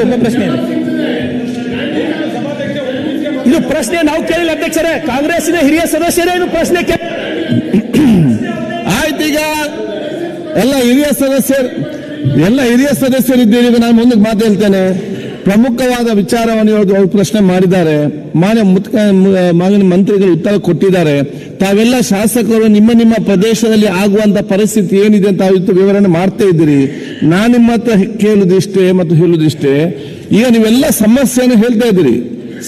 ನಂದು ಪ್ರಶ್ನೆ. ಇದೆ ಪ್ರಶ್ನೆ ನಾವು ಕೇಳಿಲ್ಲ ಅಧ್ಯಕ್ಷರೇ. ಕಾಂಗ್ರೆಸ್ನ ಹಿರಿಯ ಸದಸ್ಯರೇ ಇದು ಪ್ರಶ್ನೆ ಆಯ್ತೀಗ ಎಲ್ಲ ಹಿರಿಯ ಸದಸ್ಯರು, ಎಲ್ಲ ಹಿರಿಯ ಸದಸ್ಯರಿದ್ದೀರಿ ನಾನು ಮುಂದಕ್ಕೆ ಮಾತು ಹೇಳ್ತೇನೆ. ಪ್ರಮುಖವಾದ ವಿಚಾರವನ್ನು ಅವರು ಪ್ರಶ್ನೆ ಮಾಡಿದ್ದಾರೆ. ಮಾನ್ಯ ಮಾನ್ಯ ಮಂತ್ರಿಗಳು ಉತ್ತರ ಕೊಟ್ಟಿದ್ದಾರೆ. ತಾವೆಲ್ಲ ಶಾಸಕರು ನಿಮ್ಮ ನಿಮ್ಮ ಪ್ರದೇಶದಲ್ಲಿ ಆಗುವಂತ ಪರಿಸ್ಥಿತಿ ಏನಿದೆ ಅಂತ ವಿವರಣೆ ಮಾಡ್ತಾ ಇದ್ದೀರಿ. ನಾನು ನಿಮ್ಮ ಹತ್ರ ಕೇಳುದಿಷ್ಟೇ ಮತ್ತು ಹೇಳುದಿಷ್ಟೇ ಈಗ ನೀವೆಲ್ಲ ಸಮಸ್ಯೆಯನ್ನು ಹೇಳ್ತಾ ಇದ್ದೀರಿ.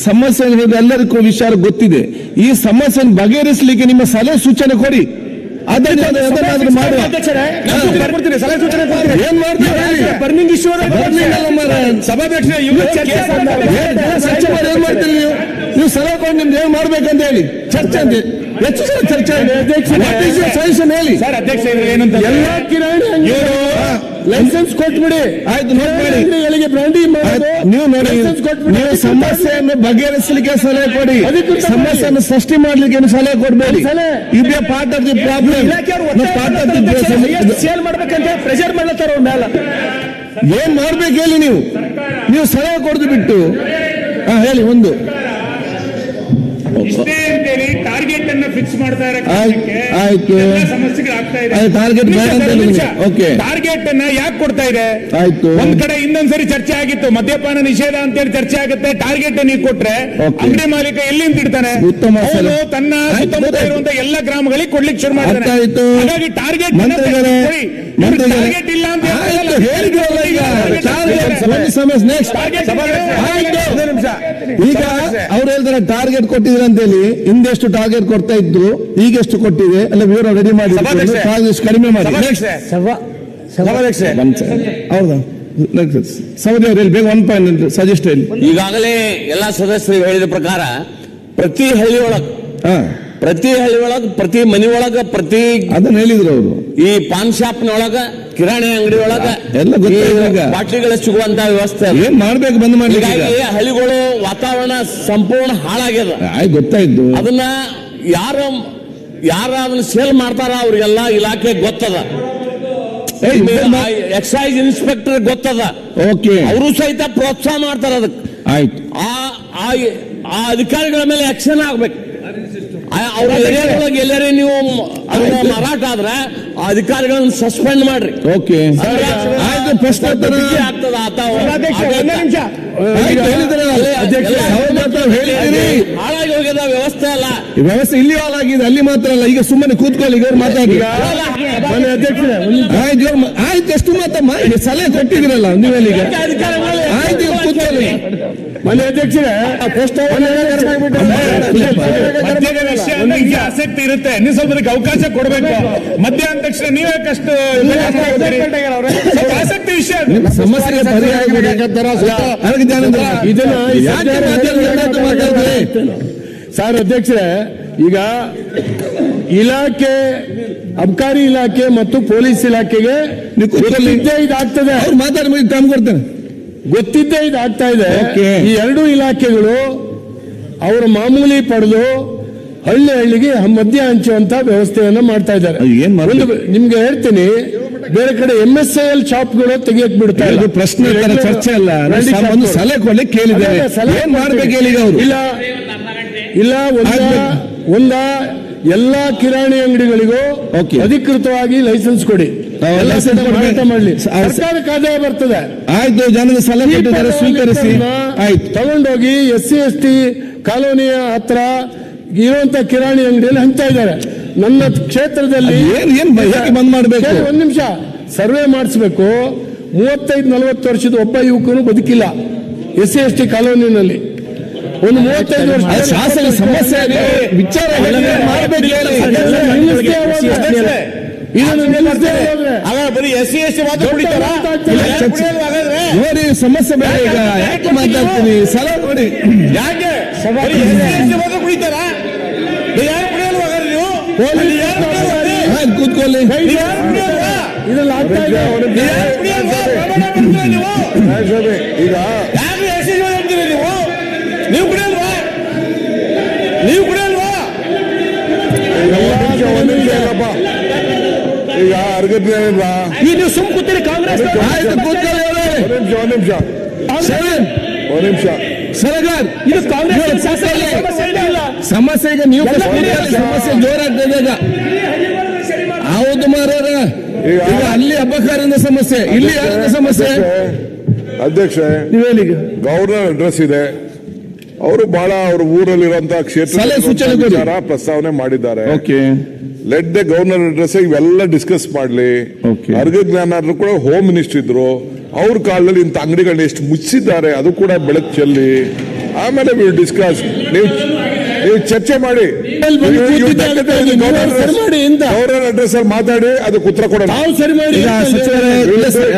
ಸಮಸ್ಯೆಯನ್ನು ಹೇಳಿದ್ರೆ ಎಲ್ಲರಿಗೂ ವಿಚಾರ ಗೊತ್ತಿದೆ. ಈ ಸಮಸ್ಯೆಯನ್ನು ಬಗೆಹರಿಸಲಿಕ್ಕೆ ನಿಮ್ಮ ಸಲಹೆ ಸೂಚನೆ ಕೊಡಿ. ಅದನ್ನ ಅದನ್ನಾದ್ರೂ ಕೊಡ್ತೀನಿ. ಏನ್ ಮಾಡ್ತೀರಾ? ಹೇಳಿ? Burning issue. ಏನ್ ಮಾಡಿ ಮಾಡ್ತೀರಿ? ನೀವು? ನೀವು ನಿಮ್ದು ಏನ್ ಮಾಡ್ಬೇಕಂತ ಹೇಳಿ. ಚರ್ಚೆ ಅಂತ ಹೆಚ್ಚು ಸಲ ಚರ್ಚೆ. ಹೇಳಿ. ಸರ್ ಅಧ್ಯಕ್ಷ ಏನಂತ ಎಲ್ಲ ಕಿರಾಣಿ ಲೈಸೆನ್ಸ್ ಕೊಟ್ಬಿಡಿ. ಆಯ್ತು ನೋಡಿ. ಬ್ರಾಂಡಿ ನೀವು ನೋಡಿ. ನೀವು ಸಮಸ್ಯೆಯನ್ನು ಬಗೆಹರಿಸಲಿಕ್ಕೆ ಸಲಹೆ ಕೊಡಿ. ಸಮಸ್ಯೆಯನ್ನು ಸೃಷ್ಟಿ ಮಾಡ್ಲಿಕ್ಕೆ ಏನು ಸಲಹೆ ಕೊಡ್ಬೇಡಿ. ಸಲಹೆ. ಇದೇ part of the problem part of the sale ಮಾಡ್ಬೇಕಂತ ಪ್ರೆಷರ್ ಮಾಡ್ಲತ್ತಾರ ಅವ್ರ ಮೇಲೆ ಏನ್ ಮಾಡ್ಬೇಕು ಹೇಳಿ ನೀವು? ನೀವು ಸಲಹೆ ಕೊಡ್ದು ಬಿಟ್ಟು. ಹಾ ಹೇಳಿ ಒಂದು. ಫಿಕ್ಸ್ ಮಾಡ್ತಾ ಇರೋ ಆಯ್ತು, ಆಯ್ತು. ಎಲ್ಲ ಇದೆ ಹೇಳಿದ್ರಿ. Okay. ಟಾರ್ಗೆಟ್ ಅನ್ನ ಯಾಕೆ ಕೊಡ್ತಾ ಇದೆ ಆಯ್ತು. ಒಂದ್ ಕಡೆ ಇನ್ನೊಂದ್ಸರಿ ಚರ್ಚೆ ಆಗಿತ್ತು ಮದ್ಯಪಾನ ನಿಷೇಧ ಅಂತೇಳಿ ಚರ್ಚೆ ಆಗುತ್ತೆ ಟಾರ್ಗೆಟ್ ನೀವು ಕೊಟ್ರೆ. ಅಂಗಡಿ ಮಾಲೀಕ ಎಲ್ಲಿಂದ ಅವನು ತನ್ನ ಸುತ್ತಮುತ್ತ. ಇರುವಂತ ಎಲ್ಲ ಗ್ರಾಮಗಳಿಗೆ ಕೊಡ್ಲಿಕ್ಕೆ ಶುರು ಮಾಡ್ತಾರೆ ಮಾಡ್ತಾನೆ ಹಾಗಾಗಿ ಟಾರ್ಗೆಟ್ ಟಾರ್ಗೆಟ್ ಇಲ್ಲ ಅಂತ ಹೇಳಿದ್ರಲ್ಲ ಈಗ. ಅವ್ರು ಹೇಳ್ತಾರೆ ಟಾರ್ಗೆಟ್ ಕೊಟ್ಟಿದ್ರೆ ಅಂತೇಳಿ. ಹಿಂದೆಷ್ಟು ಟಾರ್ಗೆಟ್ ಕೊಡ್ತಾ ಇದ್ರು ಈಗ ಎಷ್ಟು ಕೊಟ್ಟಿದೆ? ಅಲ್ಲ ವಿವರ ರೆಡಿ ಮಾಡಿ ಕಡಿಮೆ ಮಾಡಿ. ಹೌದಾ? ಸೌದಿ ಅವ್ರು ಹೇಳಿ ಬೇಗ ಒನ್ ಪಾಯಿಂಟ್ ಸಜೆಸ್ಟ್ ಹೇಳಿ. ಈಗಾಗಲೇ ಎಲ್ಲಾ ಸದಸ್ಯರು ಹೇಳಿದ ಪ್ರಕಾರ ಪ್ರತಿ ಹಳ್ಳಿಯೊಳಗೆ ಒಳಗ್ ಹಾ. ಪ್ರತಿ ಹಳ್ಳಿ ಒಳಗ ಪ್ರತಿ ಮನಿ ಒಳಗ ಪ್ರತಿ ಅದನ್ನ ಹೇಳಿದ್ರು ಅವರು. ಈ ಪಾನ್ ಶಾಪ್ ಒಳಗ ಕಿರಾಣಿ ಅಂಗಡಿ ಒಳಗ ಎಲ್ಲ ಬಾಟ್ಲಿಗಳ ಸಿಗುವಂತ ವ್ಯವಸ್ಥೆ. ಏನ್ ಮಾಡ್ಬೇಕು ಬಂದ್ ಮಾಡ್ಲಿಕ್ಕೆ ಈಗ? ಹಳ್ಳಿಗಳು ವಾತಾವರಣ ಸಂಪೂರ್ಣ ಹಾಳಾಗ್ಯದ. ಗೊತ್ತಾಯ್ತು. ಅದನ್ನ ಯಾರ ಯಾರ ಅದನ್ನ ಸೇಲ್ ಮಾಡ್ತಾರ ಅವ್ರಿಗೆಲ್ಲ ಇಲಾಖೆ ಗೊತ್ತದ. ಎಕ್ಸೈಸ್ ಇನ್ಸ್ಪೆಕ್ಟರ್ ಗೊತ್ತದ. ಓಕೆ. ಅವರು ಸಹಿತ ಪ್ರೋತ್ಸಾಹ ಮಾಡ್ತಾರ ಅದಕ್ಕೆ. ಆಯ್ತು. ಆ ಅಧಿಕಾರಿಗಳ ಮೇಲೆ ಆಕ್ಷನ್ ಆಗ್ಬೇಕು. ಅವ್ರ ಏರಿಯಾದೊಳಗೆ ಎಲ್ಲರೇ ನೀವು ಅದನ್ನ ಮಾರಾಟ ಆದ್ರೆ ಆ ಅಧಿಕಾರಿಗಳನ್ನ ಸಸ್ಪೆಂಡ್ ಮಾಡ್ರಿ. ಓಕೆ. ಆಯ್ತು ಪ್ರಶ್ನೆ ಆಗ್ತದ ಆತ ನಿಮಿಷ. ಹಾಳಾಗಿ ಹೋಗ್ಯದ ವ್ಯವಸ್ಥೆ ಅಲ್ಲ. ವ್ಯವಸ್ಥೆ ಇಲ್ಲಿ ಹಾಳಾಗಿದೆ ಅಲ್ಲಿ ಮಾತ್ರ ಅಲ್ಲ. ಈಗ ಸುಮ್ಮನೆ ಕೂತ್ಕೊಳ್ಳಿ ಇವ್ರು ಮಾತಾಡಿ ಆಯ್ತು ಎಷ್ಟು ಮಾತಾ ಆಯ್ತು ಎಷ್ಟು ಮಾತಮ್ಮ ಈಗ ಸಲಹೆ ಕೊಟ್ಟಿದ್ರಲ್ಲ ನೀವೆಲ್ಲ ಈಗ ಅಧಿಕಾರಿಗಳು ಆಯ್ತು ಈಗ ಕೂತ್ಕೊಳ್ಳಿ ಮನೆ ಅಧ್ಯಕ್ಷರೇ ಮದ್ಯದ ವಿಷಯ ನಿಮ್ಗೆ ಆಸಕ್ತಿ ಇರುತ್ತೆ. ನೀವು ಸ್ವಲ್ಪ ಅದಕ್ಕೆ ಅವಕಾಶ ಕೊಡಬೇಕು. ಮಧ್ಯ ಅಂದ ತಕ್ಷಣ ನೀವೇ ಕಷ್ಟ ಆಸಕ್ತಿ ವಿಷಯ ಸಮಸ್ಯೆ ಸರ್ ಅಧ್ಯಕ್ಷರೇ ಈಗ ಇಲಾಖೆ ಅಬಕಾರಿ ಇಲಾಖೆ ಮತ್ತು ಪೊಲೀಸ್ ಇಲಾಖೆಗೆ ಇದಾಗ್ತದೆ. ಅವ್ರು ಮಾತಾಡಿ ಮುಗಿ ಟೈಮ್ ಕೊಡ್ತೇನೆ. ಗೊತ್ತಿದ್ದೇ ಇದಾಗ್ತಾ ಇದೆ. ಈ ಎರಡು ಇಲಾಖೆಗಳು ಅವರ ಮಾಮೂಲಿ ಪಡೆದು ಹಳ್ಳಿ ಹಳ್ಳಿಗೆ ಮದ್ಯ ಹಂಚುವಂತ ವ್ಯವಸ್ಥೆಯನ್ನು ಮಾಡ್ತಾ ಇದ್ದಾರೆ. ನಿಮ್ಗೆ ಹೇಳ್ತೀನಿ ಬೇರೆ ಕಡೆ ಎಂ ಎಸ್ ಐ ಎಲ್ ಶಾಪ್ಗಳು ತೆಗಿಯಕ್ ಬಿಡ್ತಾ ಇಲ್ಲ. ಪ್ರಶ್ನೆ ಚರ್ಚೆ ಅಲ್ಲ. ಒಂದು. ಸಲಹೆ ಕೇಳಿದ್ದಾರೆ ಸಲಹೆ ಏನ್ ಮಾಡ್ಬೇಕು ಅವರು? ಇಲ್ಲ ಇಲ್ಲ ಒಂದ ಎಲ್ಲಾ ಕಿರಾಣಿ ಅಂಗಡಿಗಳಿಗೂ. ಅಧಿಕೃತವಾಗಿ ಲೈಸೆನ್ಸ್ ಕೊಡಿ. ಮಾಡ್ಲಿ. ಸರ್ಕಾರಕ್ಕೆ ಆದಾಯ ಬರ್ತದೆ. ಆಯ್ತು ಜನದ ಸಲಹೆ ಸ್ವೀಕರಿಸಿ. ಆಯ್ತು. ತಗೊಂಡೋಗಿ ಎಸ್ ಸಿ ಎಸ್ ಟಿ ಕಾಲೋನಿಯ ಹತ್ರ ಇರುವಂತ ಕಿರಾಣಿ ಅಂಗಡಿಯಲ್ಲಿ ಹಂಚ್ತಾ ಇದ್ದಾರೆ. ನನ್ನ ಕ್ಷೇತ್ರದಲ್ಲಿ ಬಂದ್ ಮಾಡಬೇಕು? ಒಂದ್ ನಿಮಿಷ. ಸರ್ವೆ ಮಾಡಿಸ್ಬೇಕು. ಮೂವತ್ತೈದು ನಲವತ್ತು ವರ್ಷದ ಒಬ್ಬ ಯುವಕನು ಬದುಕಿಲ್ಲ. ಎಸ್ ಸಿ ಎಸ್ ಟಿ ಕಾಲೋನಿನಲ್ಲಿ. ಒಂದು ಮೂವತ್ತೈದು ವರ್ಷ ಅದು ಶಾಸನ ಸಮಸ್ಯೆ ಇದೆ. ವಿಚಾರ ಹೇಳಿ, ಮಾಡ್ಬೇಕು ಹೇಳಿ. ಇದನ್ನು ನಿಲ್ಲಿಸದೇ ಹೋದ್ರೆ ಅಲ್ಲ ಬರೀ ಎಸ್ ಸಿ ಎಸ್ ಟಿ ಮಾತ್ರ ಕುಡಿತಾರಾ? ಇಲ್ಲ, ಯಾರು ಚರ್ಚೆ- ಕುಡಿಯೋದು ಹಾಗಾದ್ರೆ? ನೋಡಿ ಸಮಸ್ಯೆ ಬೇಡ ಈಗ ಯಾಕೆ ಮಾತಾಡ್ತೀನಿ? ಸಲಹೆ ಕೊಡಿ. ಯಾಕೆ? ಬರೀ ಎಸ್ ಸಿ ಎಸ್ ಟಿ ಮಾತ್ರ ಕುಡಿತಾರಾ? ನೀವು ಯಾರು ಕುಡಿಯಲ್ವಾ ಹಾಗಾದ್ರೆ ನೀವು? ಅಲ್ಲಿ ಯಾರು ಕುಡಿಯಲ್ವಾ? ಆಯ್ತು ಕೂತ್ಕೊಳ್ಳಿ ನೀವು ಯಾರು ಕುಡಿಯಲ್ವಾ? ಇದ್ರಲ್ಲಿ ಆಗ್ತಾ ಇದೆ ನೀವು ಯಾರು ಕುಡಿಯಲ್ವಾ? ಪ್ರಮಾಣ ಮಾಡ್ತೀರಾ ನೀವು? ಈಗ ನೀವು ಕೂಡ ಈಗ ಅರ್ಗಟ್ಲೆ ಈ ನೀವು ಸುಮ್ ಕೂತೀರಿ ಕಾಂಗ್ರೆಸ್. ಒಂದ್ ನಿಮಿಷ. ಒಂದ್ ನಿಮಿಷ ಒಂದು ನಿಮಿಷ. ಸರಗರ್ ಇದು ಕಾಂಗ್ರೆಸ್ ಸಮಸ್ಯೆ ಇಲ್ಲ. ಸಮಸ್ಯೆ ಈಗ ನೀವು ಸಮಸ್ಯೆ ಜೋರಾಗ್ತದೆ ಈಗ. ಹೌದು ಮಾರಾರ ಈಗ- ಈಗ ಅಲ್ಲಿ ಅಬ್ಬಕಾರಿಂದ ಸಮಸ್ಯೆ ಇಲ್ಲಿ ಯಾರಿಂದ ಸಮಸ್ಯೆ? ಅಧ್ಯಕ್ಷ ಈಗ. ಗವರ್ನರ್ ಅಡ್ರೆಸ್ ಇದೆ. ಅವರು ಬಹಳ ಅವ್ರ ಊರಲ್ಲಿರುವಂತಹ ಕ್ಷೇತ್ರ. ಪ್ರಸ್ತಾವನೆ ಮಾಡಿದ್ದಾರೆ. Okay. Let the governor address ಇವೆಲ್ಲ ಡಿಸ್ಕಸ್ ಮಾಡ್ಲಿ. ಅರ್ಗ ಜ್ಞಾನಾದ್ರು ಕೂಡ ಹೋಮ್ ಮಿನಿಸ್ಟರ್ ಇದ್ರು. ಅವ್ರ ಕಾಲದಲ್ಲಿ ಇಂಥ ಅಂಗಡಿಗಳನ್ನ ಎಷ್ಟು ಮುಚ್ಚಿದ್ದಾರೆ ಅದು ಕೂಡ ಬೆಳಕು ಚೆಲ್ಲಿ. ಆಮೇಲೆ ಡಿಸ್ಕಸ್ ನೀವು ನೀವು ಚರ್ಚೆ ಮಾಡಿ. ಗವರ್ನರ್ ಅಡ್ರೆಸ್ ಅಲ್ಲಿ ಮಾತಾಡಿ ಅದಕ್ಕೆ ಉತ್ತರ ಕೊಡೋಣ.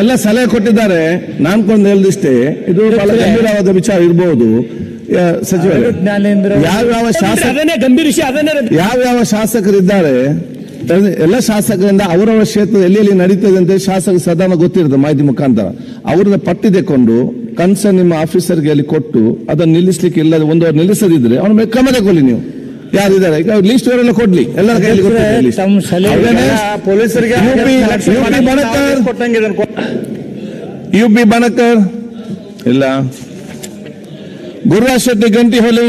ಎಲ್ಲ ಸಲಹೆ ಕೊಟ್ಟಿದ್ದಾರೆ. ನಾನ್ಕೊಂಡು ಹೇಳ್ದಿಷ್ಟೇ ಹೇಳಿದಿಷ್ಟೇ ಇದು ಬಹಳ ಗಂಭೀರವಾದ ವಿಚಾರ ಇರಬಹುದು ಸಚಿವರೇ. ಯಾವ್ಯಾವ ಶಾಸಕ ಯಾವ್ಯಾವ ಶಾಸಕರಿದ್ದಾರೆ ಎಲ್ಲ ಶಾಸಕರಿಂದ ಅವರವರ ಕ್ಷೇತ್ರ ಎಲ್ಲಿ ಎಲ್ಲಿ ನಡೀತದೆ ಅಂತ ಶಾಸಕ ಸದಾನ ಗೊತ್ತಿರುತ್ತೆ ಮಾಹಿತಿ ಮುಖಾಂತರ. ಅವ್ರನ್ನ ಪಟ್ಟಿ ತೆಕೊಂಡು ಕನ್ಸರ್ ನಿಮ್ಮ ಆಫೀಸರ್ಗೆ ಅಲ್ಲಿ ಕೊಟ್ಟು ಅದನ್ನು ನಿಲ್ಲಿಸ್ಲಿಕ್ಕೆ ಇಲ್ಲ ಒಂದು ಅವ್ರು ನಿಲ್ಲಿಸದಿದ್ರೆ ಅವ್ನ ಮೇಲೆ ಕ್ರಮ ತಗೊಳ್ಳಿ ನೀವು. ಯಾರಿದ್ದಾರೆ? ಈಗ ಲೀಸ್ಟ್ ಅವರೆಲ್ಲ ಕೊಡ್ಲಿ. ಎಲ್ಲರ ಕೈಯಲ್ಲಿ UP Banakar U B Banakar ಇಲ್ಲ. ಗುರುರಾಜ್ ಶೆಟ್ಟಿ ಗಂಟಿ ಹೊಲಿ